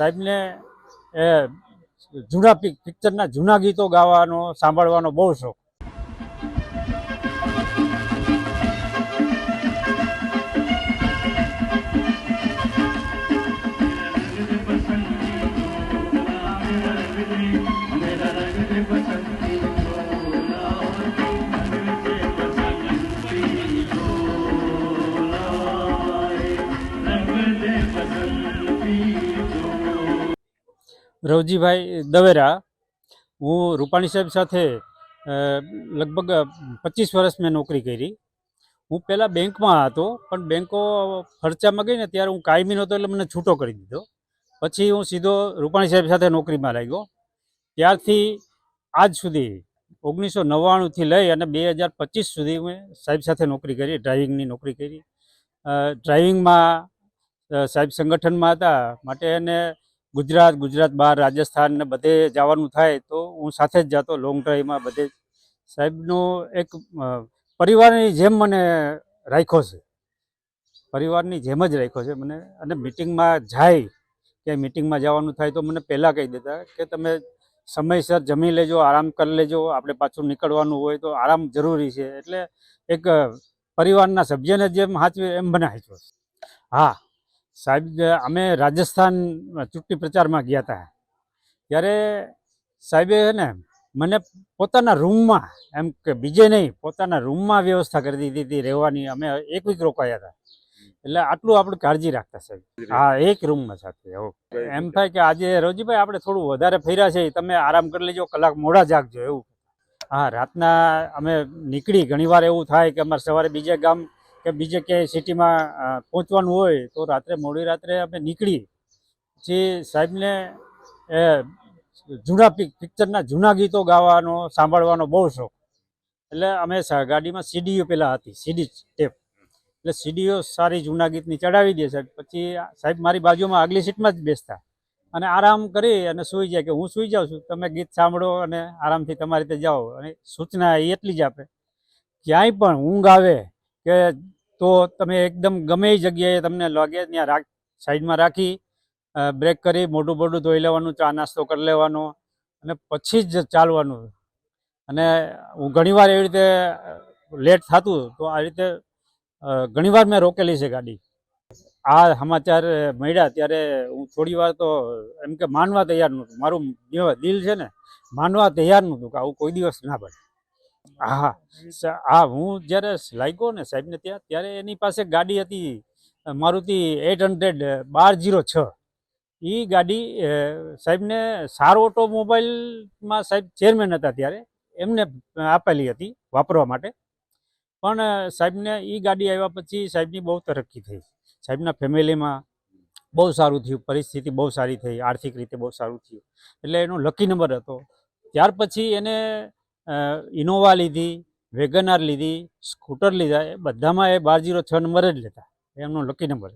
સાહેબને એ જૂના પિક પિક્ચરના જૂના ગીતો ગાવાનો સાંભળવાનો બહુ શોખ. રવજીભાઈ દવેરા, હું રૂપાણી સાહેબ સાથે લગભગ પચીસ વર્ષ મેં નોકરી કરી. હું પહેલાં બેંકમાં હતો, પણ બેંકો ખર્ચામાં ગઈ ને ત્યારે હું કાયમી નહોતો એટલે મને છૂટો કરી દીધો. પછી હું સીધો રૂપાણી સાહેબ સાથે નોકરીમાં લાગ્યો. ત્યારથી આજ સુધી ઓગણીસો નવ્વાણુંથી લઈ અને બે હજાર પચીસ સુધી મેં સાહેબ સાથે નોકરી કરી, ડ્રાઇવિંગની નોકરી કરી. ડ્રાઇવિંગમાં સાહેબ સંગઠનમાં હતા. માટે એને ગુજરાત ગુજરાત બહાર, રાજસ્થાન ને બધે જવાનું થાય તો હું સાથે જ જતો લોંગ ડ્રાઈવમાં બધે. સાહેબનો એક પરિવારની જેમ મને રાખ્યો છે. પરિવારની જેમ જ રાખ્યો છે મને. અને મિટિંગમાં જાય, કે મિટિંગમાં જવાનું થાય તો મને પહેલાં કહી દેતા કે તમે સમયસર જમી લેજો, આરામ કરી લેજો, આપણે પાછું નીકળવાનું હોય તો આરામ જરૂરી છે. એટલે એક પરિવારના સભ્યને જેમ હાચવે એમ હાચવો હા. સાહેબ અમે રાજસ્થાન ચૂંટણી પ્રચારમાં ગયા હતા, ત્યારે સાહેબે છે ને મને પોતાના રૂમમાં, એમ કે બીજે નહીં, પોતાના રૂમમાં વ્યવસ્થા કરી દીધી હતી, રહેવાની, અમે એક વીક રોકાયા હતા. એટલે આટલું આપણે કાળજી રાખતા સાહેબ. હા, એક રૂમમાં સાથે. એમ થાય કે આજે રોજીભાઈ, આપણે થોડું વધારે ફર્યા છે તમે આરામ કરી લેજો, કલાક મોડા જાગજો, એવું. હા, રાતના અમે નીકળી, ઘણીવાર એવું થાય કે અમારે સવારે બીજે ગામ કે બીજે ક્યાંય સિટીમાં પહોંચવાનું હોય તો રાત્રે, મોડી રાત્રે અમે નીકળી પછી સાહેબને, એ, જૂના પિક્ચરના જૂના ગીતો ગાવાનો, સાંભળવાનો બહુ શોખ. એટલે અમે ગાડીમાં સીડીઓ પહેલાં હતી, સીડી ટેપ. એટલે સીડીઓ સારી જૂના ગીતની ચડાવી દે સાહેબ. પછી સાહેબ મારી બાજુમાં આગલી સીટમાં જ બેસતા. અને આરામ કરી અને સૂઈ જાય કે હું સૂઈ જાઉં છું, તમે ગીત સાંભળો અને આરામથી તમારી રીતે જાઓ. અને સૂચના એટલી જ આપે, ક્યાંય પણ ઊંઘ આવે કે તો તમે એકદમ ગમે એ જગ્યાએ તમને લાગે, ત્યાં રાખ, સાઈડમાં રાખી બ્રેક કરી, મોઢું મોટું ધોઈ લેવાનું, ચા નાસ્તો કરી લેવાનો અને પછી જ ચાલવાનું. અને હું ઘણીવાર એવી રીતે લેટ થતું તો આ રીતે ઘણીવાર મેં રોકેલી છે ગાડી. આ સમાચાર મળ્યા ત્યારે હું થોડી વાર તો, એમ કે માનવા તૈયાર નહોતું. મારું દિલ છે ને, માનવા તૈયાર નહોતું કે આવું કોઈ દિવસ ના બને. હા હા. હું જ્યારે લાગ્યો ને સાહેબને ત્યાં, ત્યારે એની પાસે ગાડી હતી મારુતિ એટ હંડ્રેડ બાર જીરો છ. એ ગાડી સાહેબને સારો ઓટોમોબાઈલમાં સાહેબ ચેરમેન હતા ત્યારે, એમને આપેલી હતી વાપરવા માટે. પણ સાહેબને એ ગાડી આવ્યા પછી સાહેબની બહુ તરક્કી થઈ. સાહેબના ફેમિલીમાં બહુ સારું થયું, પરિસ્થિતિ બહુ સારી થઈ, આર્થિક રીતે બહુ સારું થયું. એટલે એનો લકી નંબર હતો. ત્યાર પછી એને ઇનોવા લીધી વેગનાર લીધી સ્કૂટર લીધા, એ બધામાં એ બાર જીરો છ નંબર જ લેતા. એમનો લકી નંબર